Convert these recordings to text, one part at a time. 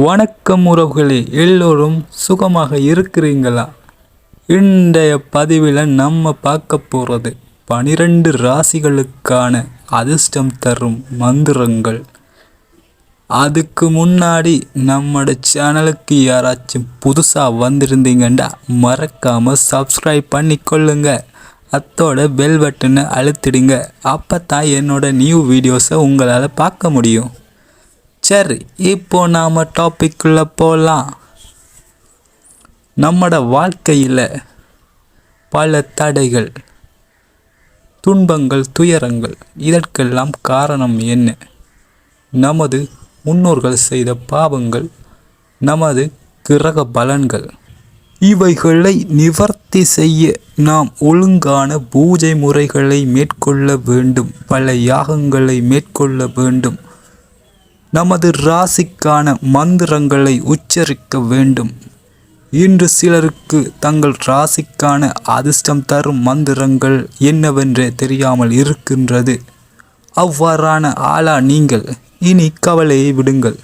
வணக்கம் உறவுகளே எல்லோரும் சுகமாக இருக்கிறீங்களா இன்றைய பதிவில் நம்ம பார்க்க போகிறது பனிரெண்டு ராசிகளுக்கான அதிர்ஷ்டம் தரும் மந்திரங்கள். அதுக்கு முன்னாடி நம்மளோட சேனலுக்கு யாராச்சும் புதுசாக வந்திருந்தீங்கன்னா மறக்காமல் சப்ஸ்கிரைப் பண்ணிக்கொள்ளுங்க. அத்தோட பெல் பட்டனை அழுத்திடுங்க. அப்போ தான் என்னோட நியூ வீடியோஸை உங்களால் பார்க்க முடியும். சரி இப்போ நாம் டாப்பிக்குள்ளே போகலாம் நம்மட வாழ்க்கையில் பல தடைகள் துன்பங்கள் துயரங்கள் இதற்கெல்லாம் காரணம் என்ன? நமது முன்னோர்கள் செய்த பாவங்கள் நமது கிரக பலன்கள் இவைகளை நிவர்த்தி செய்ய நாம் ஒழுங்கான பூஜை முறைகளை மேற்கொள்ள வேண்டும் பல யாகங்களை மேற்கொள்ள வேண்டும். நமது ராசிக்கான மந்திரங்களை உச்சரிக்க வேண்டும். இன்று சிலருக்கு தங்கள் ராசிக்கான அதிர்ஷ்டம் தரும் மந்திரங்கள் என்னவென்றே தெரியாமல் இருக்கின்றது. அவ்வாறான ஆளா நீங்கள்? இனி கவலையை விடுங்கள்.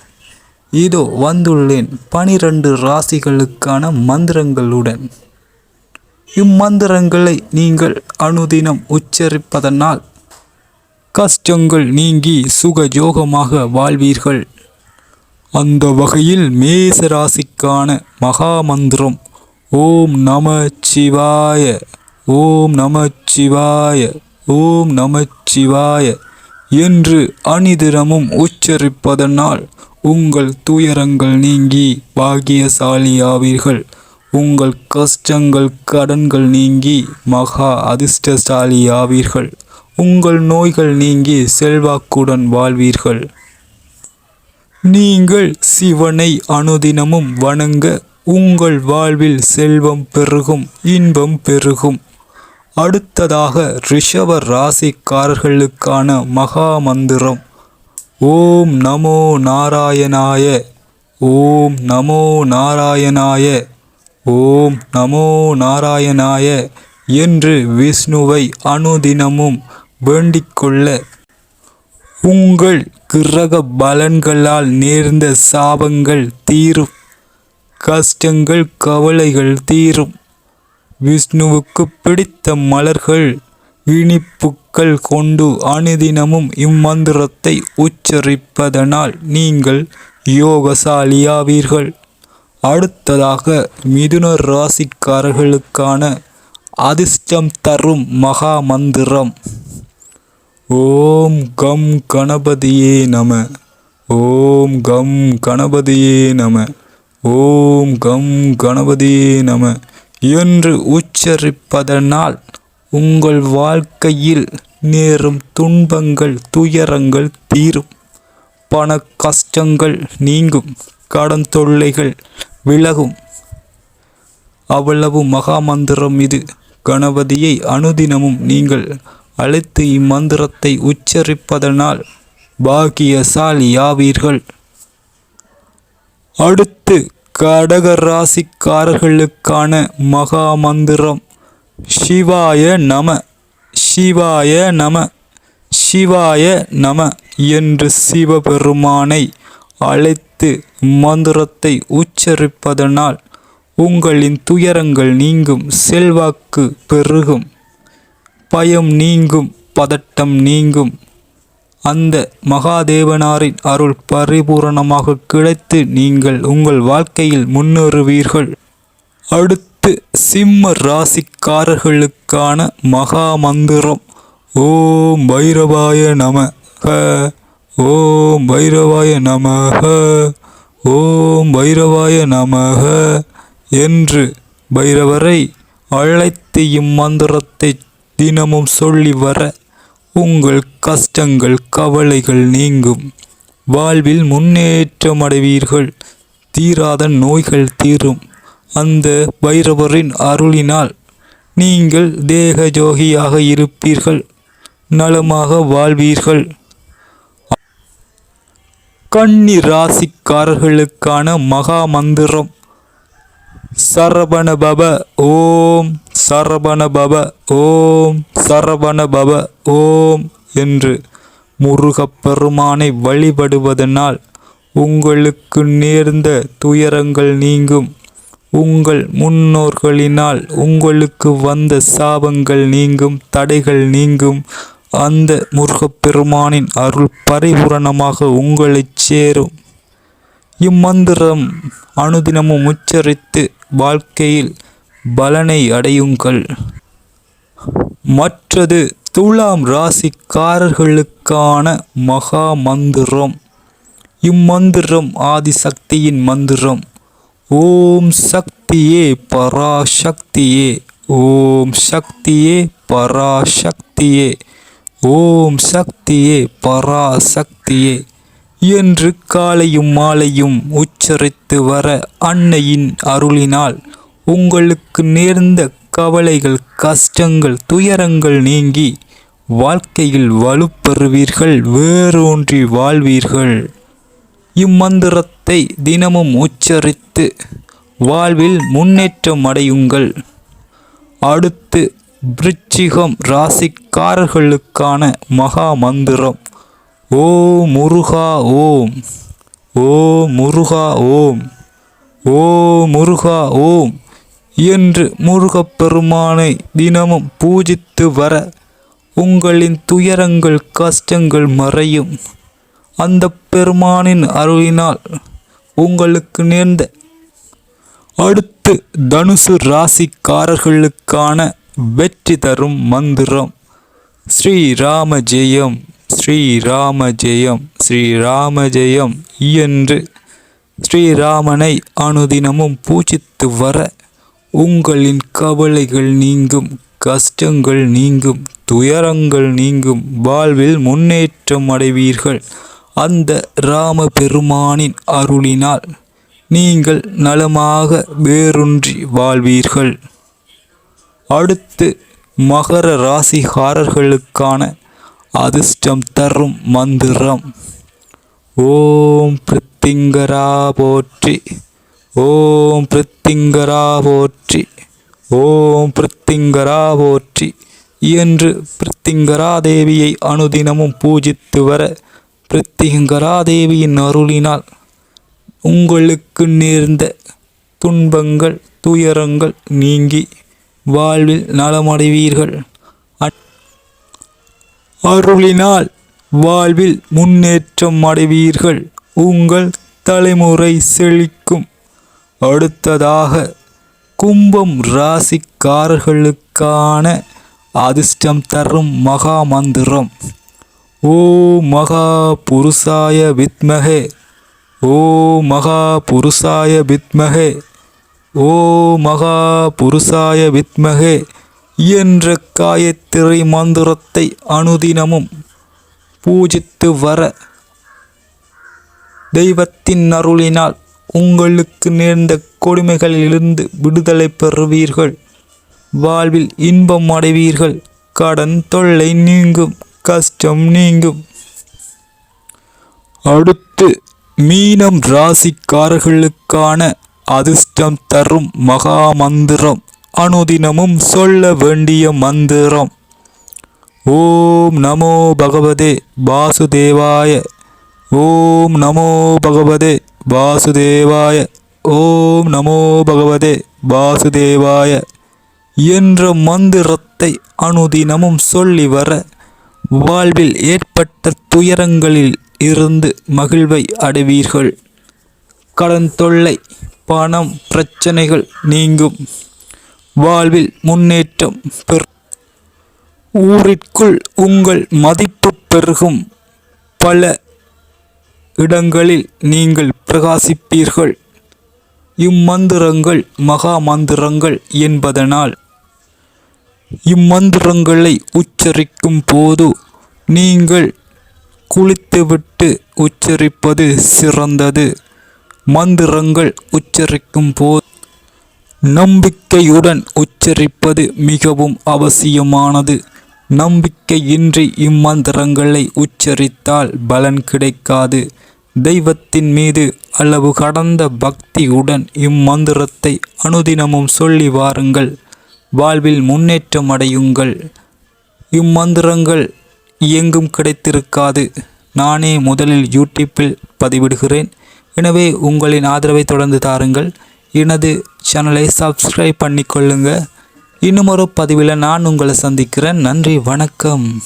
இதோ வந்துள்ளேன் பனிரெண்டு ராசிகளுக்கான மந்திரங்களுடன். இம்மந்திரங்களை நீங்கள் அனுதினம் உச்சரிப்பதனால் கஷ்டங்கள் நீங்கி சுகஜோகமாக வாழ்வீர்கள். அந்த வகையில் மேச ராசிக்கான மகா மந்திரம் ஓம் நம சிவாய ஓம் நம சிவாய ஓம் நம சிவாய என்று அனிதினமும் உச்சரிப்பதனால் உங்கள் துயரங்கள் நீங்கி பாகியசாலியாவீர்கள் உங்கள் கஷ்டங்கள் கடன்கள் நீங்கி மகா அதிர்ஷ்டசாலியாவீர்கள். உங்கள் நோய்கள் நீங்கி செல்வாக்குடன் வாழ்வீர்கள். நீங்கள் சிவனை அனுதினமும் வணங்க உங்கள் வாழ்வில் செல்வம் பெருகும் இன்பம் பெருகும். அடுத்ததாக ரிஷப ராசிக்காரர்களுக்கான மகா மந்திரம் ஓம் நமோ நாராயணாய ஓம் நமோ நாராயணாய ஓம் நமோ நாராயணாய என்று விஷ்ணுவை அனுதினமும் வேண்டிக்கொள்ள. உங்கள் கிரக பலன்களால் நேர்ந்த சாபங்கள் தீரும். கஷ்டங்கள் கவலைகள் தீரும். விஷ்ணுவுக்கு பிடித்த மலர்கள் இனிப்புக்கள் கொண்டு அனுதினமும் இம்மந்திரத்தை உச்சரிப்பதனால் நீங்கள் யோகசாலியாவீர்கள். அடுத்ததாக மிதுன ராசிக்காரர்களுக்கான அதிர்ஷ்டம் தரும் மகா மந்திரம் ஓம் கம் கணபதியே நம. ஓம் கம் கணபதியே நம. ஓம் கம் கணபதியே நம. என்று உச்சரிப்பதனால் உங்கள் வாழ்க்கையில் நேரும் துன்பங்கள் துயரங்கள் தீரும். பண கஷ்டங்கள் நீங்கும். கடன் தொல்லைகள் விலகும். அவ்வளவு மகாமந்திரம் இது. கணபதியை அனுதினமும் நீங்கள் அழைத்து இம்மந்திரத்தை உச்சரிப்பதனால் பாக்கியசாலியாவீர்கள். அடுத்து கடக ராசிக்காரர்களுக்கான மகா மந்திரம் சிவாய நம சிவாய நம சிவாய நம என்று சிவபெருமானை அழைத்து மந்திரத்தை உச்சரிப்பதனால் உங்களின் துயரங்கள் நீங்கும் செல்வாக்கு பெருகும். பயம் நீங்கும் பதட்டம் நீங்கும். அந்த மகாதேவனாரின் அருள் பரிபூரணமாக கிடைத்து நீங்கள் உங்கள் வாழ்க்கையில் முன்னேறுவீர்கள். அடுத்து சிம்ம ராசிக்காரர்களுக்கான மகா மந்திரம் ஓம் பைரவாய நம ஓம் பைரவாய நமக ஓம் பைரவாய நமக என்று பைரவரை அழைத்து இம்மந்திரத்தை தினமும் சொல்லி வர உங்கள் கஷ்டங்கள் கவலைகள் நீங்கும். வாழ்வில் முன்னேற்றம் அடைவீர்கள். தீராத நோய்கள் தீரும். அந்த பைரவரின் அருளினால் நீங்கள் தேக ஜோகியாக இருப்பீர்கள். நலமாக வாழ்வீர்கள். கன்னி ராசிக்காரர்களுக்கான மகா மந்திரம். சரபண பப ஓம் சரபண பப ஓம் சரபண பப ஓம் என்று முருகப்பெருமானை வழிபடுவதனால் உங்களுக்கு நேர்ந்த துயரங்கள் நீங்கும். உங்கள் முன்னோர்களினால் உங்களுக்கு வந்த சாபங்கள் நீங்கும் தடைகள் நீங்கும். அந்த முருகப்பெருமானின் அருள் பரிபூரணமாக உங்களைச் சேரும். இம்மந்திரம் அனுதினமும் உச்சரித்து வாழ்க்கையில் பலனை அடையுங்கள். மற்றது துலாம் ராசிக்காரர்களுக்கான மகா மந்திரம். இம்மந்திரம் ஆதிசக்தியின் மந்திரம். ஓம் சக்தியே பராசக்தியே ஓம் சக்தியே பராசக்தியே ஓம் சக்தியே பராசக்தியே. என்று காலையும் மாலையும் உச்சரித்து வர அன்னையின் அருளினால் உங்களுக்கு நேர்ந்த கவலைகள் கஷ்டங்கள் துயரங்கள் நீங்கி வாழ்க்கையில் வலுப்பெறுவீர்கள் வேரூன்றி வாழ்வீர்கள். இம்மந்திரத்தை தினமும் உச்சரித்து வாழ்வில் முன்னேற்றம் அடையுங்கள். அடுத்து விருச்சிகம் ராசிக்காரர்களுக்கான மகா மந்திரம். ஓ முருகா ஓம். ஓ முருகா ஓம். ஓ முருகா ஓம். என்று முருகப்பெருமானை தினமும் பூஜித்து வர உங்களின் துயரங்கள் கஷ்டங்கள் மறையும். அந்த பெருமானின் அருளினால் உங்களுக்கு நேர்ந்த அடுத்து தனுசு ராசிக்காரர்களுக்கான வெற்றி தரும் மந்திரம். ஸ்ரீராம ஜெயம் ஸ்ரீராம ஜெயம் ஸ்ரீராம ஜெயம் என்று ஸ்ரீராமனை அனுதினமும் பூஜித்து வர உங்களின் கவலைகள் நீங்கும் கஷ்டங்கள் நீங்கும் துயரங்கள் நீங்கும் வாழ்வில் முன்னேற்றம் அடைவீர்கள். அந்த ராம பெருமானின் அருளினால் நீங்கள் நலமாக வேரூன்றி வாழ்வீர்கள். அடுத்து மகர ராசிகாரர்களுக்கான அதிர்ஷ்டம் தரும் மந்திரம். ஓம் பிரித்திங்கரா போற்றி. ஓம் பிரித்திங்கரா போற்றி. ஓம் பிரித்திங்கரா போற்றி. என்று பிரித்திங்கரா தேவியை அனுதினமும் பூஜித்து வர பிரித்திங்கரா தேவியின் அருளினால் உங்களுக்கு நேர்ந்த துன்பங்கள் துயரங்கள் நீங்கி வாழ்வில் நலமடைவீர்கள். அருளினால் வாழ்வில் முன்னேற்றம் அடைவீர்கள். உங்கள் தலைமுறை செழிக்கும். அடுத்ததாக கும்பம் ராசிக்காரர்களுக்கான அதிர்ஷ்டம் தரும் மகா மந்திரம் ஓ மகா புருஷாய வித்மகே ஓ மகா புருஷாய வித்மகே ஓ மகா புருஷாய வித்மகே என்ற காயத்திரை மந்திரத்தை அனுதினமும் பூஜித்து வர தெய்வத்தின் அருளினால் உங்களுக்கு நேர்ந்த கொடுமைகளிலிருந்து விடுதலை பெறுவீர்கள். வாழ்வில் இன்பம் அடைவீர்கள். கடன் தொல்லை நீங்கும். கஷ்டம் நீங்கும். அடுத்து மீனம் ராசிக்காரர்களுக்கான அதிர்ஷ்டம் தரும் மகா மந்திரம். அனுதினமும் சொல்ல வேண்டிய மந்திரம். ஓம் நமோ பகவதே வாசுதேவாய. ஓம் நமோ பகவதே வாசுதேவாய. ஓம் நமோ பகவதே வாசுதேவாய. என்ற மந்திரத்தை அனுதினமும் சொல்லி வர வாழ்வில் ஏற்பட்ட துயரங்களில் இருந்து மகிழ்வை அடைவீர்கள். கடன் தொல்லை பணம் பிரச்சனைகள் நீங்கும். வாழ்வில் முன்னேற்றம் பெற் ஊரிற்குள் உங்கள் மதிப்பு பெருகும். பல இடங்களில் நீங்கள் பிரகாசிப்பீர்கள். இம்மந்திரங்கள் மகா மந்திரங்கள் என்பதனால் இம்மந்திரங்களை உச்சரிக்கும் போது நீங்கள் குளித்துவிட்டு உச்சரிப்பது சிறந்தது. மந்திரங்கள் உச்சரிக்கும் போது நம்பிக்கையுடன் உச்சரிப்பது மிகவும் அவசியமானது. நம்பிக்கையின்றி இம்மந்திரங்களை உச்சரித்தால் பலன் கிடைக்காது. தெய்வத்தின் மீது அளவு கடந்த பக்தியுடன் இம்மந்திரத்தை அனுதினமும் சொல்லி வாருங்கள். வாழ்வில் முன்னேற்றம் அடையுங்கள். இம்மந்திரங்கள் எங்கும் கிடைத்திருக்காது. நானே முதலில் யூடியூப்பில் பதிவிடுகிறேன். எனவே உங்களின் ஆதரவை தொடர்ந்து தாருங்கள். எனது சேனலை சப்ஸ்கிரைப் பண்ணிக்கொள்ளுங்கள் இன்னும் ஒரு பதிவில் நான் உங்களை சந்திக்கிறேன். நன்றி வணக்கம்.